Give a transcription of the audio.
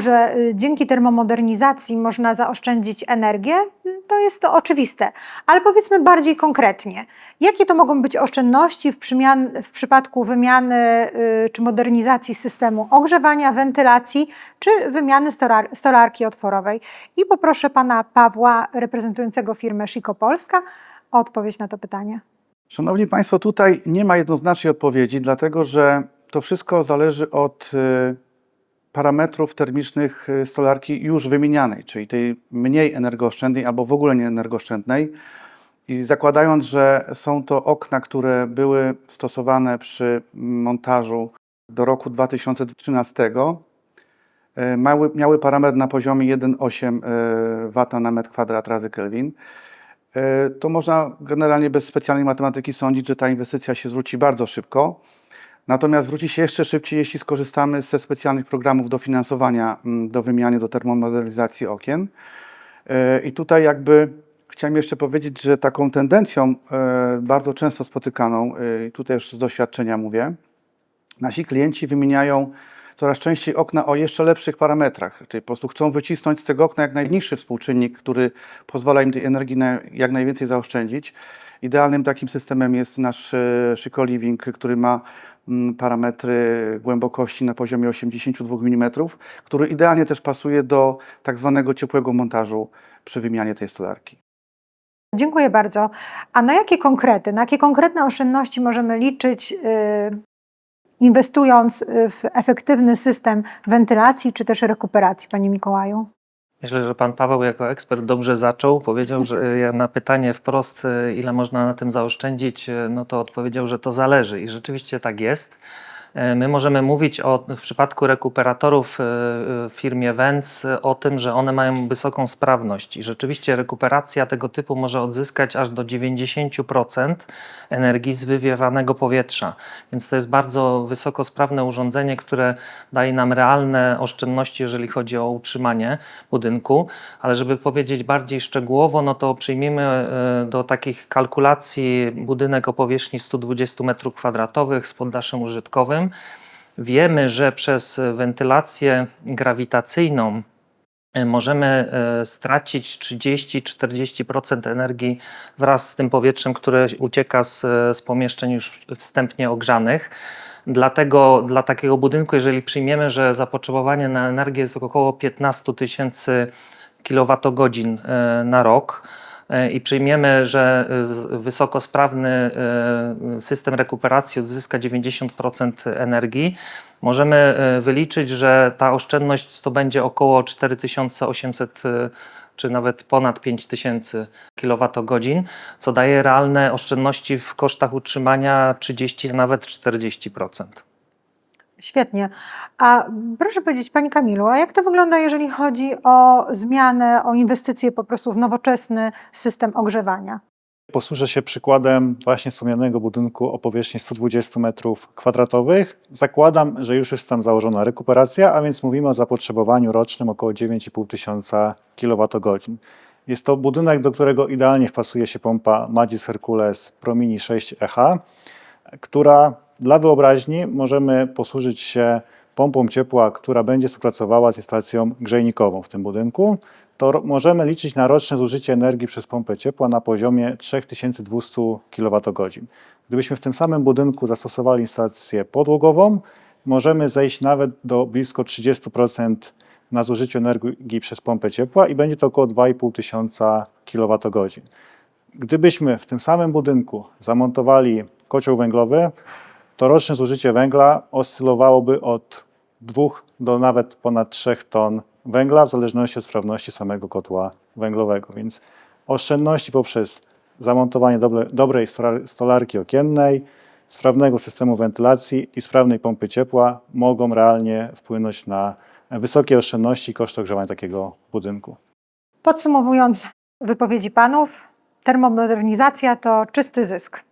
że y, dzięki termomodernizacji można zaoszczędzić energię, to jest to oczywiste. Ale powiedzmy bardziej konkretnie, jakie to mogą być oszczędności w, przymian, w przypadku wymiany y, czy modernizacji systemu ogrzewania, wentylacji czy wymiany stolar, stolarki otworowej? I poproszę pana Pawła, reprezentującego firmę Shiko Polska, o odpowiedź na to pytanie. Szanowni Państwo, tutaj nie ma jednoznacznej odpowiedzi, dlatego że to wszystko zależy od y, parametrów termicznych y, stolarki już wymienianej, czyli tej mniej energooszczędnej albo w ogóle nie energooszczędnej. I zakładając, że są to okna, które były stosowane przy montażu do roku 2013, y, miały, miały parametr na poziomie 1,8 y, W na metr kwadrat razy Kelvin, to można generalnie bez specjalnej matematyki sądzić, że ta inwestycja się zwróci bardzo szybko. Natomiast zwróci się jeszcze szybciej, jeśli skorzystamy ze specjalnych programów dofinansowania mm, do wymiany, do termomodernizacji okien. E, I tutaj jakby chciałem jeszcze powiedzieć, że taką tendencją e, bardzo często spotykaną, i tutaj już z doświadczenia mówię, nasi klienci wymieniają coraz częściej okna o jeszcze lepszych parametrach, czyli po prostu chcą wycisnąć z tego okna jak najniższy współczynnik, który pozwala im tej energii jak najwięcej zaoszczędzić. Idealnym takim systemem jest nasz e, Chico Living, który ma parametry głębokości na poziomie 82 mm, który idealnie też pasuje do tak zwanego ciepłego montażu przy wymianie tej stolarki. Dziękuję bardzo. A na jakie konkrety, na jakie konkretne oszczędności możemy liczyć, yy, inwestując y, w efektywny system wentylacji czy też rekuperacji, Panie Mikołaju? Myślę, że pan Paweł jako ekspert dobrze zaczął. Powiedział, że y, na pytanie wprost, y, ile można na tym zaoszczędzić, no to odpowiedział, że to zależy i rzeczywiście tak jest. E, My możemy mówić o, w przypadku rekuperatorów e, w firmie Vents o tym, że one mają wysoką sprawność i rzeczywiście rekuperacja tego typu może odzyskać aż do 90% energii z wywiewanego powietrza. Więc to jest bardzo wysoko sprawne urządzenie, które daje nam realne oszczędności, jeżeli chodzi o utrzymanie budynku. Ale żeby powiedzieć bardziej szczegółowo, no to przyjmijmy e, do takich kalkulacji budynek o powierzchni 120 m2 z poddaszem użytkowym. Wiemy, że przez wentylację grawitacyjną e, możemy e, stracić 30-40% energii wraz z tym powietrzem, które ucieka z, z pomieszczeń już wstępnie ogrzanych. Dlatego dla takiego budynku, jeżeli przyjmiemy, że zapotrzebowanie na energię jest około 15 tysięcy e, na rok, i przyjmiemy, że wysoko sprawny system rekuperacji odzyska 90% energii, możemy wyliczyć, że ta oszczędność to będzie około 4800 czy nawet ponad 5000 kWh, co daje realne oszczędności w kosztach utrzymania 30, nawet 40%. Świetnie. A proszę powiedzieć, Pani Kamilu, a jak to wygląda, jeżeli chodzi o zmianę, o inwestycje po prostu w nowoczesny system ogrzewania? Posłużę się przykładem właśnie wspomnianego budynku o powierzchni 120 m2. Zakładam, że już jest tam założona rekuperacja, a więc mówimy o zapotrzebowaniu rocznym około 9,5 tysiąca kWh. Jest to budynek, do którego idealnie wpasuje się pompa Magis Hercules Promini 6EH, która dla wyobraźni możemy posłużyć się pompą ciepła, która będzie współpracowała z instalacją grzejnikową w tym budynku. To możemy liczyć na roczne zużycie energii przez pompę ciepła na poziomie 3200 kWh. Gdybyśmy w tym samym budynku zastosowali instalację podłogową, możemy zejść nawet do blisko 30% na zużyciu energii przez pompę ciepła i będzie to około 2500 kWh. Gdybyśmy w tym samym budynku zamontowali kocioł węglowy, to roczne zużycie węgla oscylowałoby od 2 do nawet ponad 3 ton węgla, w zależności od sprawności samego kotła węglowego. Więc oszczędności poprzez zamontowanie dobre, dobrej stolarki okiennej, sprawnego systemu wentylacji i sprawnej pompy ciepła mogą realnie wpłynąć na wysokie oszczędności i koszty ogrzewania takiego budynku. Podsumowując wypowiedzi panów, termomodernizacja to czysty zysk.